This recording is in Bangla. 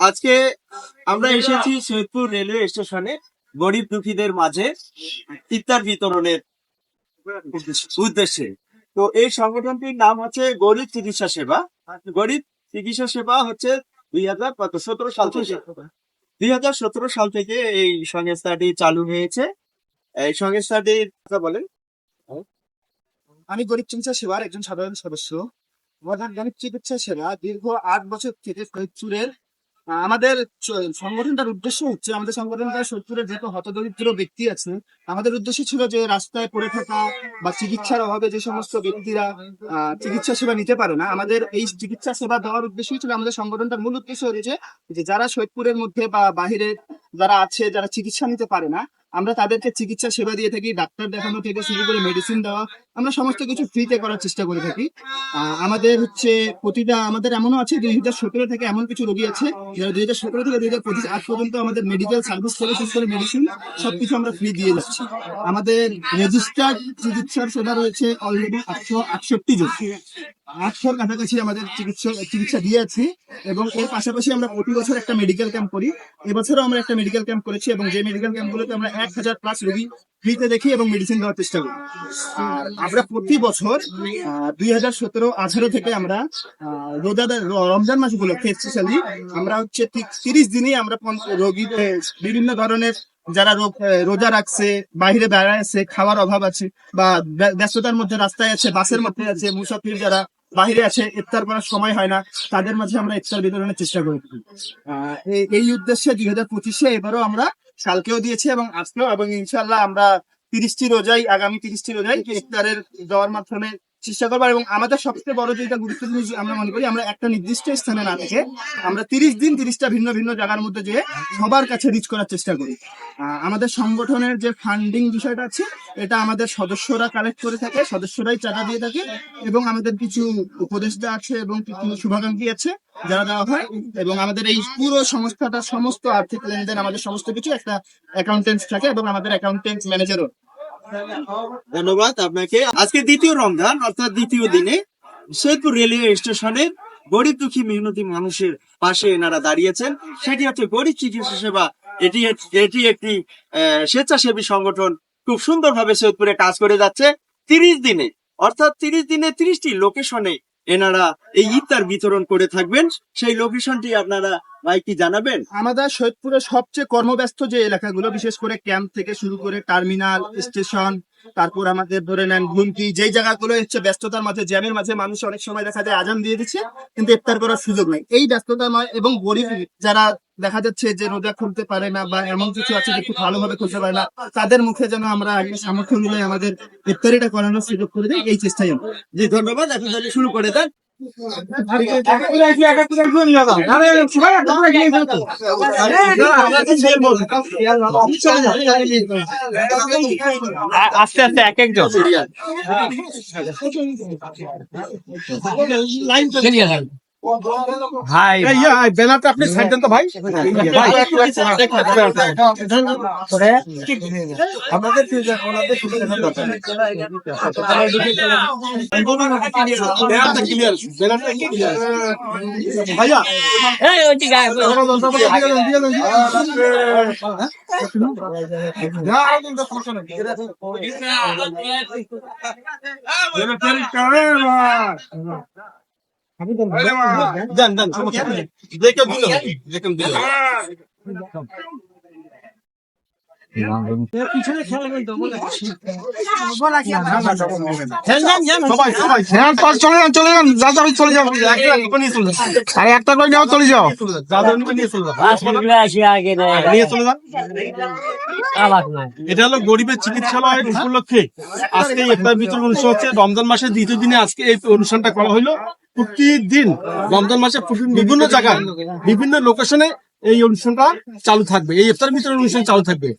আজকে আমরা এসেছি সৈয়দপুর রেলওয়ে স্টেশনে গরিব দুঃখীদের মাঝে ইফতার বিতরণের উদ্দেশ্যে। তো এই সংগঠনটির নাম হচ্ছে গরিব চিকিৎসা সেবা। গরিব চিকিৎসা সেবা হচ্ছে দুই হাজার সতেরো সাল থেকে। দুই হাজার সতেরো সাল থেকে এই সংস্থাটি চালু হয়েছে। এই সংস্থাটির কথা বলেন। আমি গরিব চিকিৎসা সেবার একজন সাধারণ সদস্য। আমাদের গরিব চিকিৎসা সেবা দীর্ঘ আট বছর থেকে ফরিদপুরের আহ, আমাদের সংগঠনটার উদ্দেশ্য হচ্ছে আমাদের সংগঠনটা ফরিদপুরের যত হতদরিদ্র ব্যক্তি আছে, আমাদের উদ্দেশ্য ছিল যে রাস্তায় পড়ে থাকা বা চিকিৎসার অভাবে যে সমস্ত ব্যক্তিরা চিকিৎসা সেবা নিতে পারে না, আমাদের এই চিকিৎসা সেবা দেওয়ার উদ্দেশ্য ছিল আমাদের সংগঠনটার মূল উদ্দেশ্য হয়েছে যে যারা সৈয়দপুরের মধ্যে বা বাহিরে যারা আছে, যারা চিকিৎসা নিতে পারে না আমরা তাদেরকে চিকিৎসা সেবা দিয়ে থাকি, ডাক্তার দেখানো থেকে শুরু করে মেডিসিন দেওয়া, আমরা সমস্ত কিছু ফ্রিতে করার চেষ্টা করে থাকি। আমাদের হচ্ছে প্রতিটা, আমাদের এমনও আছে দুই হাজার সতেরো থেকে এমন কিছু রোগী আছে যারা দুই হাজার সতেরো থেকে দুই হাজার পঁচিশ আজ পর্যন্ত আমাদের মেডিকেল সার্ভিস থেকে করে মেডিসিন সবকিছু আমরা ফ্রি দিয়ে যাচ্ছি আমাদের রেজিস্টার্ড চিকিৎসার সেবা রয়েছে অলরেডি আটশো আটষট্টি জন। আটশোর কাছাকাছি আমাদের চিকিৎসা চিকিৎসা দিয়ে আছি এবং এর পাশাপাশি আমরা প্রতি বছর একটা মেডিকেল ক্যাম্প করি। এবছরও আমরা একটা মেডিকেল ক্যাম্প করেছি এবং যে মেডিকেল ক্যাম্পগুলোতে আমরা এক হাজার প্লাস রোগী ফ্রিতে দেখি এবং মেডিসিন দেওয়ার চেষ্টা করি। আর আমরা প্রতি বছর দুই হাজার সতেরো, আঠারো থেকে আমরা রোজাদার রমজান মাস উপলক্ষে স্পেশালি আমরা হচ্ছে ঠিক তিরিশ দিনই আমরা রোগীদের বিভিন্ন ধরনের যারা রোগ রোজা রাখছে, বাইরে বেড়ায় আছে, খাওয়ার অভাব আছে বা ব্যস্ততার মধ্যে রাস্তায় আছে, বাসের মধ্যে আছে, মুসাফির যারা বাইরে আছে, ইফতার করার সময় হয় না। তাদের মাঝে আমরা ইফতার বিতরণের চেষ্টা করে। থাকি এই- এই উদ্দেশ্যে দুই হাজার পঁচিশে এবারও আমরা কালকেও দিয়েছি এবং আজকেও এবং ইনশাল্লাহ আমরা তিরিশটি রোজাই, আগামী তিরিশটি রোজাই ইফতারের দেওয়ার মাধ্যমে চেষ্টা করব এবং আমাদের সবচেয়ে বড় যেটা গুরুত্বপূর্ণ আমরা মনে করি, আমরা একটা নির্দিষ্ট স্থানে না থেকে আমরা তিরিশ দিন তিরিশটা ভিন্ন ভিন্ন জায়গার মধ্যে যেয়ে সবার কাছে রিচ করার চেষ্টা করি। আমাদের সংগঠনের যে ফান্ডিং বিষয়টা আছে, এটা আমাদের সদস্যরা কালেক্ট করে থাকে, সদস্যরাই চাঁদা দিয়ে থাকে এবং আমাদের কিছু উপদেষ্টা আছে এবং কিছু শুভাকাঙ্ক্ষী আছে যারা দেওয়া হয় এবং আমাদের এই পুরো সংস্থাটা সমস্ত আর্থিক লেনদেন, আমাদের সমস্ত কিছু একটা অ্যাকাউন্টেন্ট থাকে এবং আমাদের অ্যাকাউন্টেন্ট ম্যানেজারও ধন্যবাদ আপনাকে। আজকে দ্বিতীয় রমজান, অর্থাৎ দ্বিতীয় দিনে সৈয়দপুর রেলওয়ে স্টেশনের গরিব দুঃখী মেহনতি মানুষের পাশে এনারা দাঁড়িয়েছেন। সেটি হচ্ছে গরিব চিকিৎসা সেবা। এটি এটি একটি স্বেচ্ছাসেবী সংগঠন। খুব সুন্দরভাবে সৈয়দপুরে কাজ করে যাচ্ছে। তিরিশ দিনে, অর্থাৎ তিরিশ দিনে তিরিশটি লোকেশনে এনারা এই ইফতার বিতরণ করে থাকবেন। সেই লোকেশনটি আপনারা ভাই জানাবেন? আমাদের সৈয়দপুরের সবচেয়ে কর্মব্যস্ত যে এলাকাগুলো, বিশেষ করে ক্যাম্প থেকে শুরু করে টার্মিনাল, স্টেশন, তারপর আমাদের ধরে নেন ঘুমটি, যেই জায়গাগুলো হচ্ছে ব্যস্ততার মাঝে, জ্যামের মাঝে মানুষ অনেক সময় দেখা যায় আজান দিয়ে দিচ্ছে, কিন্তু ইফতার করার সুযোগ নেই। এই ব্যস্ততাময় এবং গরিব যারা দেখা যাচ্ছে যে রোজা খুলতে পারে না বা এমন কিছু আছে যে খুব ভালোভাবে খুলতে পারে না। তাদের মুখে যেন আমরা আগে সামর্থ্য মিলে আমাদের ইফতারিটা করানোর সুযোগ করে দিই এই চেষ্টাই আমরা। জি ধন্যবাদ। এখন তাহলে শুরু করে দেন। আস্তে আস্তে এক একজন। ভাই ব্যানারটা আপনি সাইড দেন তো ভাই। ভাইয়া। দেন দেন সমস্যা নেই দেখে দিল দেখে দিল সবাই সবাই হ্যাঁ পাঁচ চলে যান চলে যান যা যাবে চলে যাও একটা নিয়ে চলে যাও আরে একটা করে যাও চলে যাও নিয়ে চলে যাও নিয়ে চলে যান এটা হলো গরিবের চিকিৎসালয় উপলক্ষে আজকে ইফতার বিতরণ অনুষ্ঠান হচ্ছে রমজান মাসের দ্বিতীয় দিনে আজকে এই অনুষ্ঠানটা করা হলো প্রতিদিন রমজান মাসে বিভিন্ন জায়গায়, বিভিন্ন লোকেশনে এই অনুষ্ঠানটা চালু থাকবে, এই ইফতার ভিতরে অনুষ্ঠান চালু থাকবে।